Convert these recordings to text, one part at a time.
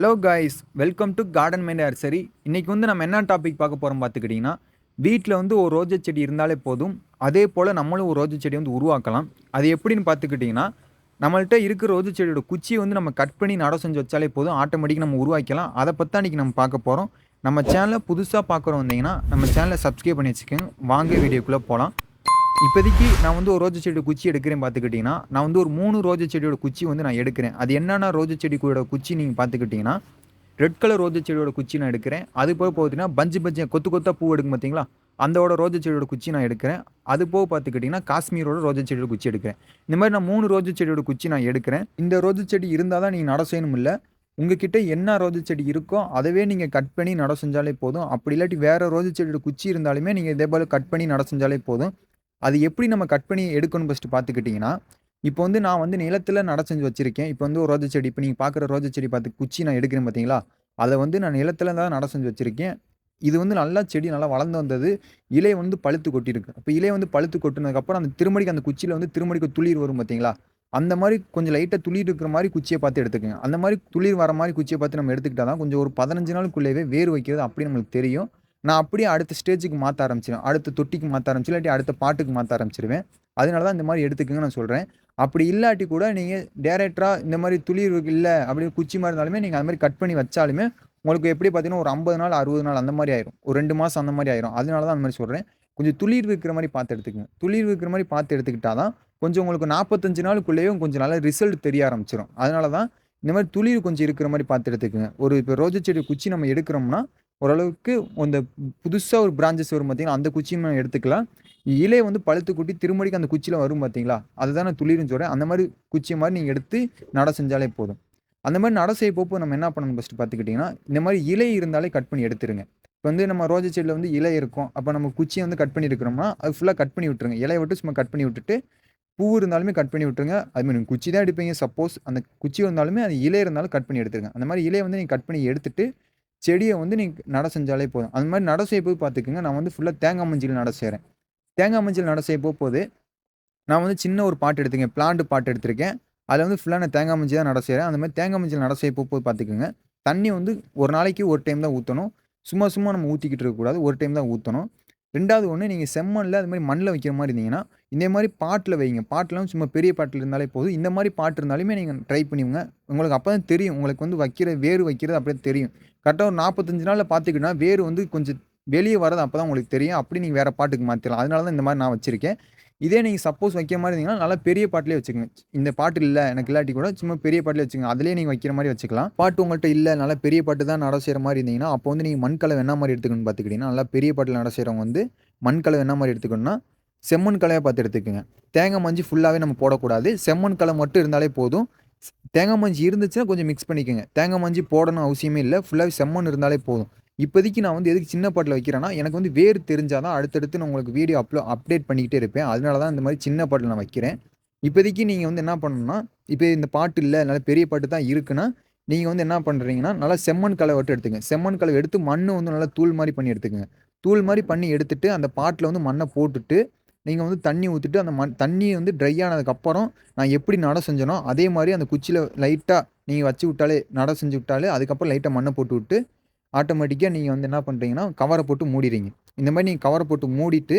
Hello guys welcome to garden mind nursery இன்றைக்கி வந்து நம்ம என்ன டாபிக் பார்க்க போகிறோம் பார்த்துக்கிட்டிங்கன்னா வீட்டில் வந்து ஒரு ரோஜா செடி இருந்தாலே போதும். அதே போல் நம்மளும் ஒரு ரோஜா செடி வந்து உருவாக்கலாம். அது எப்படின்னு பார்த்துக்கிட்டிங்கன்னா நம்மள்கிட்ட இருக்கிற ரோஜா செடியோட குச்சியை வந்து நம்ம கட் பண்ணி நட செஞ்சு வச்சாலே போதும். ஆட்டோமேட்டிக் நம்ம உருவாக்கலாம் அதை பற்றி அன்றைக்கி நம்ம பார்க்க போகிறோம் நம்ம சேனலை புதுசாக பார்க்குறோம் வந்தீங்கன்னா நம்ம சேனலை சப்ஸ்கிரைப் பண்ணி வச்சுக்கோங்க. வாங்க வீடியோக்குள்ளே போகலாம் இப்போதைக்கு நான் வந்து ஒரு ரோஜா செடியோட குச்சி எடுக்கிறேன் பார்த்துக்கிட்டிங்கன்னா நான் வந்து ஒரு மூணு ரோஜா செடியோட குச்சி வந்து நான் எடுக்கிறேன். அது என்னென்ன ரோஜா செடியோட குச்சி நீங்கள் பார்த்துக்கிட்டிங்கன்னா ரெட் கலர் ரோஜா செடியோட குச்சி நான் எடுக்கிறேன். அது போக பார்த்தீங்கன்னா பஞ்சு பஞ்சு கொத்து கொத்தா பூ எடுக்கும் பார்த்தீங்களா? அந்தோட ரோஜா செடியோட குச்சி நான் எடுக்கிறேன். அது போக பார்த்துக்கிட்டிங்கன்னா காஷ்மீரோட ரோஜா செடியோட குச்சி எடுக்கிறேன். இந்த மாதிரி நான் மூணு ரோஜா செடியோட குச்சி நான் எடுக்கிறேன். இந்த ரோஜா செடி இருந்தால் தான் நீங்கள் நட செய்யணும் இல்லை. உங்ககிட்ட என்ன ரோஜா செடி இருக்கோ அதவே நீங்கள் கட் பண்ணி நட செஞ்சாலே போதும். அப்படி இல்லாட்டி வேறு ரோஜா செடியோட குச்சி இருந்தாலுமே நீங்கள் இதே போல் கட் பண்ணி நட செஞ்சாலே போதும். அது எப்படி நம்ம கட் பண்ணி எடுக்கணும் ஃபஸ்ட்டு பார்த்துக்கிட்டிங்கன்னா இப்போ வந்து நான் வந்து நிலத்தில் நட செஞ்சு வச்சுருக்கேன். இப்போ வந்து ஒரு ரோஜா செடி இப்போ நீங்கள் பார்க்குற ரோஜா செடி பார்த்து குச்சி நான் எடுக்கிறேன் பார்த்தீங்களா? அதை வந்து நான் நிலத்தில் தான் நட செஞ்சு வச்சுருக்கேன். இது வந்து நல்லா செடி நல்லா வளர்ந்து வந்தது. இலை வந்து பழுத்து கொட்டியிருக்கு. அப்போ இலை வந்து பழுத்து கொட்டினதுக்கப்புறம் அந்த திருமடிக்கு அந்த குச்சியில் வந்து திருமடிக்கு துளிர் வரும் பார்த்தீங்களா? அந்த மாதிரி கொஞ்சம் லைட்டாக துளிர் இருக்கிற மாதிரி குச்சியை பார்த்து எடுத்துக்கோங்க. அந்த மாதிரி துளிர் வர மாதிரி குச்சியை பார்த்து நம்ம எடுத்துக்கிட்டால் தான் கொஞ்சம் ஒரு பதினஞ்சு நாளுக்குள்ளேயே வேர் வைக்கிறது அப்படி நம்மளுக்கு தெரியும். நான் அப்படியே அடுத்த ஸ்டேஜுக்கு மாற்ற ஆரம்பிச்சிடுவேன் அடுத்த தொட்டிக்கு மாற்ற ஆரம்பிச்சு இல்லாட்டி அடுத்த பாட்டுக்கு மாற்ற ஆரம்பிச்சிருவேன். அதனால தான் இந்த மாதிரி எடுத்துக்கங்க நான் சொல்கிறேன் அப்படி இல்லாட்டி கூட நீங்கள் டேரக்டராக இந்த மாதிரி துளிர் இல்லை அப்படின்னு குச்சி மாதிரி இருந்தாலுமே நீங்கள் அது மாதிரி கட் பண்ணி வச்சாலுமே உங்களுக்கு எப்படி பார்த்தீங்கன்னா ஒரு ஐம்பது நாள் அறுபது நாள் அந்த மாதிரி ஆயிரும். ஒரு ரெண்டு மாதம் அந்த மாதிரி ஆயிரும். அதனால தான் அந்த மாதிரி சொல்கிறேன் கொஞ்சம் துளிர் இருக்கிற மாதிரி பார்த்து எடுத்துக்கங்க. துளிர் இருக்கிற மாதிரி பார்த்து எடுத்துக்கிட்டா தான் கொஞ்சம் உங்களுக்கு நாற்பத்தஞ்சு நாளுக்குள்ளேயும் கொஞ்சம் நல்லா ரிசல்ட் தெரிய ஆரம்பிச்சிடும் அதனால தான் இந்த மாதிரி துளிர் கொஞ்சம் இருக்கிற மாதிரி பார்த்து எடுத்துக்கோங்க. ஒரு இப்போ ரோஜா செடி குச்சி நம்ம எடுக்கிறோம்னா ஓரளவுக்கு அந்த புதுசாக ஒரு பிரான்ச்சஸ் வரும் பார்த்தீங்கன்னா அந்த குச்சியும் நான் எடுத்துக்கலாம். இலையை வந்து பழுத்து கூட்டி திருமடிக்கு அந்த குச்சியில் வரும் பார்த்தீங்களா அதுதான் நான் துளிர்னு சொல்கிறேன் அந்த மாதிரி குச்சி மாதிரி நீங்கள் எடுத்து நட செஞ்சாலே போதும். அந்த மாதிரி நட செய்ய போப்போ நம்ம என்ன பண்ணணும் ஃபஸ்ட்டு பார்த்துக்கிட்டிங்கன்னா இந்த மாதிரி இலை இருந்தாலே கட் பண்ணி எடுத்துருங்க. இப்போ வந்து நம்ம ரோஜா செடியில் வந்து இலை இருக்கும். அப்போ நம்ம குச்சியை வந்து கட் பண்ணி இருக்கிறோம்னா அது ஃபுல்லாக கட் பண்ணி விட்டுருங்க. இலையை விட்டு சும்மா கட் பண்ணி விட்டுட்டு பூ இருந்தாலுமே கட் பண்ணி விட்டுருங்க. அதுமாதிரி நீங்கள் குச்சி தான் எடுப்பீங்க. சப்போஸ் அந்த குச்சி இருந்தாலுமே அது இலை இருந்தாலும் கட் பண்ணி எடுத்துருங்க. அந்த மாதிரி இலையை வந்து நீங்கள் கட் பண்ணி எடுத்துட்டு செடியை வந்து நீங்கள் நட செஞ்சாலே போதும். அது மாதிரி நட செய்ய போய் பார்த்துக்குங்க. நான் வந்து ஃபுல்லாக தேங்காய் மஞ்சள் நட செய்கிறேன் தேங்காய் மஞ்சள் நட செய்ய போது நான் வந்து சின்ன ஒரு பாட்டு எடுத்துக்கேன் பிளான்ட் பாட்டு எடுத்திருக்கேன். அதில் வந்து ஃபுல்லாக நான் தேங்காய் மஞ்சள் தான் நட செய்கிறேன் அந்த மாதிரி தேங்காய் மஞ்சள் நட செய்ய போய் பார்த்துக்குங்க. தண்ணி வந்து ஒரு நாளைக்கு ஒரு டைம் தான் ஊற்றணும் சும்மா சும்மா நம்ம ஊற்றிக்கிட்டு இருக்கக்கூடாது. ஒரு டைம் தான் ஊற்றணும் ரெண்டாவது ஒன்று நீங்கள் செம்மண்ணில் அது மாதிரி மண்ணில் வைக்கிற மாதிரி இருந்தீங்கன்னா இந்த மாதிரி பாட்டில் வைங்க. பாட்டெலாம் சும்மா பெரிய பாட்டில் இருந்தாலே போதும். இந்த மாதிரி பாட்டு இருந்தாலுமே நீங்கள் ட்ரை பண்ணிவிங்க உங்களுக்கு அப்போ தான் தெரியும். உங்களுக்கு வந்து வைக்கிற வேறு வைக்கிறது அப்படியே தெரியும். கரெக்டாக ஒரு நாற்பத்தஞ்சு நாளில் பார்த்துக்கிட்டா வேறு வந்து கொஞ்சம் வெளியே வரது அப்போ தான் உங்களுக்கு தெரியும். அப்படி நீங்கள் வேறு பாட்டுக்கு மாற்றிடலாம் அதனால தான் இந்த மாதிரி நான் வச்சுருக்கேன். இதே நீங்கள் சப்போஸ் வைக்கிற மாதிரி இருந்தீங்கன்னா நல்லா பெரிய பாட்டிலே வச்சுக்கோங்க. இந்த பாட்டு இல்லை எனக்கு இல்லாட்டி கூட சும்மா பெரிய பாட்டிலே வச்சுக்கோங்க. அதிலே நீங்கள் வைக்கிற மாதிரி வச்சுக்கலாம். பாட்டு உங்கள்கிட்ட இல்லை நல்லா பெரிய பாட்டு தான் நட செய்கிற மாதிரி இருந்தீங்கன்னா அப்போ வந்து நீங்கள் மண்கலை என்ன மாதிரி எடுத்துக்கணும்னு பார்த்துக்கிட்டிங்கன்னா நல்லா பெரிய பாட்டில் நட செய்கிறவங்க வந்து மண்கலை என்ன மாதிரி எடுத்துக்கணும்னா செம்மண் கலையை பார்த்து எடுத்துக்கோங்க. தேங்காய் மஞ்சி ஃபுல்லாகவே நம்ம போடக்கூடாது. செம்மண் கலை மட்டும் இருந்தாலே போதும். தேங்காய் மஞ்சி இருந்துச்சுன்னா கொஞ்சம் மிக்ஸ் பண்ணிக்கோங்க. தேங்காய் மஞ்சி போடணும் அவசியமே இல்லை. ஃபுல்லாகவே செம்மண் இருந்தாலே போதும். இப்போதைக்கு நான் வந்து எதுக்கு சின்ன பாட்டில் வைக்கிறேன்னா எனக்கு வந்து வேறு தெரிஞ்சால் தான் அடுத்தடுத்து நான் உங்களுக்கு வீடியோ அப்லோ அப்டேட் பண்ணிக்கிட்டே இருப்பேன். அதனால தான் இந்த மாதிரி சின்ன பாட்டில் நான் வைக்கிறேன். இப்போதைக்கு நீங்கள் வந்து என்ன பண்ணணும்னா இப்போ இந்த பாட்டு இல்லை நல்ல பெரிய பாட்டு தான் இருக்குன்னா நீங்கள் வந்து என்ன பண்ணுறீங்கன்னா நல்லா செம்மண் கலை வட்டு எடுத்துங்க. செம்மண் கலை எடுத்து மண் வந்து நல்லா தூள் மாதிரி பண்ணி எடுத்துக்கங்க. தூள் மாதிரி பண்ணி எடுத்துட்டு அந்த பாட்டில் வந்து மண்ணை போட்டுட்டு நீங்கள் வந்து தண்ணி ஊற்றிட்டு அந்த மண் தண்ணி வந்து ட்ரை ஆனதுக்கப்புறம் நான் எப்படி நட செஞ்சனோ அதே மாதிரி அந்த குச்சியில் லைட்டாக நீங்கள் வச்சு விட்டாலே நட செஞ்சு விட்டாலே அதுக்கப்புறம் லைட்டாக மண்ணை போட்டு விட்டு ஆட்டோமேட்டிக்காக நீங்கள் வந்து என்ன பண்ணுறீங்கன்னா கவரை போட்டு மூடிறீங்க இந்த மாதிரி நீங்கள் கவரை போட்டு மூடிட்டு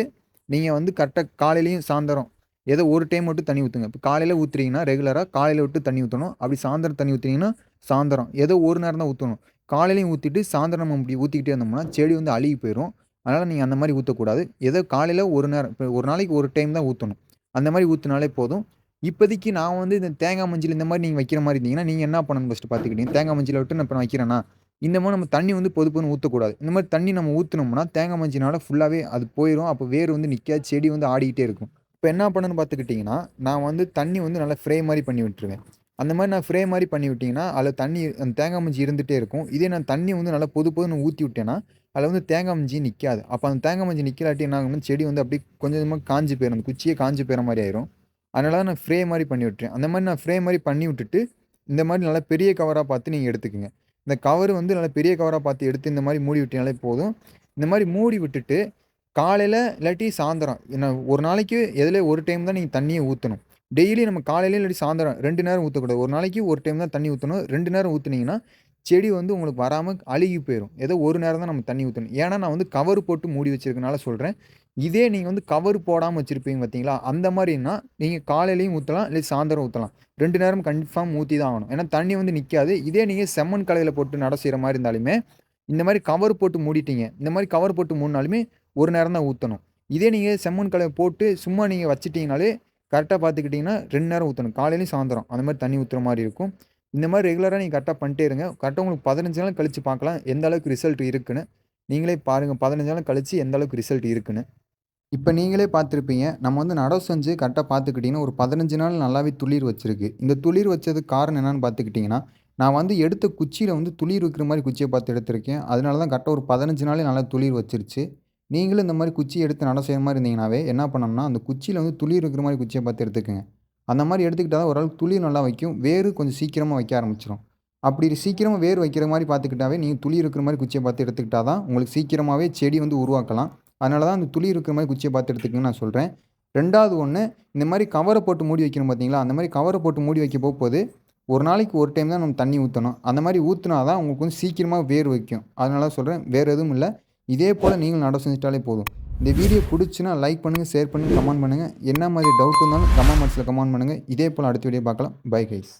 நீங்கள் வந்து கரெக்டாக காலையிலையும் சாயந்தரம் ஏதோ ஒரு டைம் மட்டும் தண்ணி ஊற்றுங்க இப்போ காலையில் ஊற்றுறீங்கன்னா ரெகுலராக காலையில் விட்டு தண்ணி ஊற்றணும் அப்படி சாயந்தரம் தண்ணி ஊற்றுறீங்கன்னா சாயந்தரம் ஏதோ ஒரு நேரம் தான் ஊற்றணும் காலையிலையும் ஊற்றிட்டு சாயந்தரம் அப்படி ஊற்றிக்கிட்டே இருந்தோம்னா செடி வந்து அழுகி போயிடும் அதனால் நீங்கள் அந்த மாதிரி ஊற்றக்கூடாது ஏதோ காலையில் ஒரு நேரம் இப்போ ஒரு நாளைக்கு ஒரு டைம் தான் ஊற்றணும் அந்த மாதிரி ஊற்றினாலே போதும். இப்போதைக்கு நான் வந்து இந்த தேங்காய் மஞ்சள் இந்த மாதிரி நீங்கள் வைக்கிற மாதிரி இருந்தீங்கன்னா நீங்கள் என்ன பண்ணணும் ஃபஸ்ட்டு பார்த்துக்கிட்டீங்க தேங்காய் மஞ்சளை விட்டு நான் இப்போ நான் வைக்கிறேன்னா இந்த மாதிரி நம்ம தண்ணி வந்து பொது ஊற்றக்கூடாது இந்த மாதிரி தண்ணி நம்ம ஊற்றினோம்னா தேங்காய் மஞ்சினால் ஃபுல்லாகவே அது போயிடும் அப்போ வேர் வந்து நிற்காது செடி வந்து ஆடிக்கிட்டே இருக்கும். இப்போ என்ன பண்ணணும்னு பார்த்துக்கிட்டிங்கன்னா நான் வந்து தண்ணி வந்து நல்லா ஃப்ரே மாதிரி பண்ணி விட்டுருவேன். அந்த மாதிரி நான் ஃப்ரே மாதிரி பண்ணி விட்டிங்கன்னா அதில் தண்ணி அந்த தேங்காய் மஞ்சி இருந்துகிட்டே இருக்கும். இதே நான் தண்ணி வந்து நல்லா பொது பொதுன்னு ஊற்றி விட்டேன்னா அதில் வந்து தேங்காய் மஞ்சி நிற்காது அப்போ அந்த தேங்காய் மஞ்சி நிற்கலாட்டி என்ன ஆகும்னா செடி வந்து அப்படியே கொஞ்சம் கொஞ்சமாக காஞ்சி போயிடும் அந்த குச்சியே காஞ்சி போயிற மாதிரி ஆயிரும். அதனால தான் நான் ஃப்ரே மாதிரி பண்ணி விட்டுறேன் அந்த மாதிரி நான் ஃப்ரே மாதிரி பண்ணி விட்டுட்டு இந்த மாதிரி நல்லா பெரிய கவராக பார்த்து நீங்கள் எடுத்துக்கோங்க. இந்த கவர் வந்து நல்லா பெரிய கவராக பார்த்து எடுத்து இந்த மாதிரி மூடி விட்டினாலே போதும். இந்த மாதிரி மூடி விட்டுட்டு காலையில் இல்லாட்டி சாயந்தரம் என்ன ஒரு நாளைக்கு எதில் ஒரு டைம் தான் நீங்கள் தண்ணியை ஊற்றணும் டெய்லி நம்ம காலையில இல்லாட்டி சாயந்தரம் ரெண்டு நேரம் ஊற்றக்கூடாது ஒரு நாளைக்கு ஒரு டைம் தான் தண்ணி ஊற்றணும் ரெண்டு நேரம் ஊற்றுனீங்கன்னா செடி வந்து உங்களுக்கு வராமல் அழுகி போயிடும் ஏதோ ஒரு நேரம் தான் நம்ம தண்ணி ஊற்றணும் ஏன்னா நான் வந்து கவர் போட்டு மூடி வச்சிருக்கனால சொல்கிறேன் இதே நீங்கள் வந்து கவர் போடாமல் வச்சுருப்பீங்க பார்த்தீங்களா அந்த மாதிரின்னா நீங்கள் காலையிலையும் ஊற்றலாம் இல்லை சாயந்தரம் ஊற்றலாம் ரெண்டு நேரம் கன்ஃபார்ம் ஊற்றி தான் ஆகணும். ஏன்னா தண்ணி வந்து நிற்காது இதே நீங்கள் செம்மண் கலையில் போட்டு நட செய்கிற மாதிரி இருந்தாலுமே இந்த மாதிரி கவர் போட்டு மூடிட்டீங்க. இந்த மாதிரி கவர் போட்டு மூடினாலுமே ஒரு நேரம் தான் ஊற்றணும் இதே நீங்கள் செம்மண் கலையை போட்டு சும்மா நீங்கள் வச்சுட்டிங்கனாலே கரெக்டாக பார்த்துக்கிட்டிங்கன்னா ரெண்டு நேரம் ஊற்றணும் காலையிலையும் சாயந்தரம். அந்த மாதிரி தண்ணி ஊற்றுற மாதிரி இருக்கும். இந்த மாதிரி ரெகுலராக நீங்கள் கரெக்டாக பண்ணிட்டே இருங்க. கரெக்டாக உங்களுக்கு பதினஞ்சு நாள் கழித்து பார்க்கலாம் எந்த அளவுக்கு ரிசல்ட் இருக்குன்னு. நீங்களே பாருங்கள் பதினஞ்சு நாள் கழித்து எந்த அளவுக்கு ரிசல்ட் இருக்குன்னு. இப்போ நீங்களே பார்த்துருப்பீங்க. நம்ம வந்து நடவு செஞ்சு கரெக்டாக பார்த்துக்கிட்டிங்கன்னா ஒரு பதினஞ்சு நாள் நல்லாவே துளிர் வச்சிருக்கு. இந்த துளிர் வச்சதுக்கு காரணம் என்னன்னு பார்த்துக்கிட்டிங்கன்னா நான் வந்து எடுத்த குச்சியில் வந்து துளிர் வைக்கிற மாதிரி குச்சியை பார்த்து எடுத்திருக்கேன். அதனால தான் கரெக்டாக ஒரு பதினஞ்சு நாளே நல்லா துளிர் வச்சிருச்சு. நீங்களும் இந்த மாதிரி குச்சி எடுத்து நட செய்கிற மாதிரி இருந்தீங்கன்னாவே என்ன பண்ணணும்னா அந்த குச்சியில் வந்து துளிர் இருக்கிற மாதிரி குச்சியை பார்த்து எடுத்துக்கோங்க. அந்த மாதிரி எடுத்துக்கிட்டால் தான் ஓரளவுக்கு துளிர் நல்லா வைக்கும். வேறு கொஞ்சம் சீக்கிரமாக வைக்க ஆரம்பிச்சிடும் அப்படி சீக்கிரமாக வேர் வைக்கிற மாதிரி பார்த்துக்கிட்டாவே நீங்கள் துளி இருக்கிற மாதிரி குச்சியை பார்த்து எடுத்துக்கிட்டால் தான் உங்களுக்கு சீக்கிரமாகவே செடி வந்து உருவாக்கலாம். அதனால தான் அந்த துளி இருக்கிற மாதிரி குச்சியை பார்த்து எடுத்துக்கங்கன்னு நான் சொல்கிறேன் ரெண்டாவது ஒன்று இந்த மாதிரி கவரை போட்டு மூடி வைக்கணும் பார்த்தீங்களா அந்த மாதிரி கவரை போட்டு மூடி வைக்க போகும்போது ஒரு நாளைக்கு ஒரு டைம் தான் நம்ம தண்ணி ஊற்றணும் அந்த மாதிரி ஊற்றினா தான் உங்களுக்கு வந்து சீக்கிரமாக வேர் வைக்கும். அதனால சொல்கிறேன் வேறு எதுவும் இல்லை. இதே போல் நீங்கள் நட செஞ்சிட்டாலே போதும். இந்த வீடியோ பிடிச்சுன்னா லைக் பண்ணுங்கள் ஷேர் பண்ணுங்கள் கமெண்ட் பண்ணுங்கள் என்ன மாதிரி டவுட் இருந்தாலும் கமெண்ட் பாக்ஸில் கமெண்ட் பண்ணுங்கள் இதே போல் அடுத்த வீடியோ பார்க்கலாம். Bye guys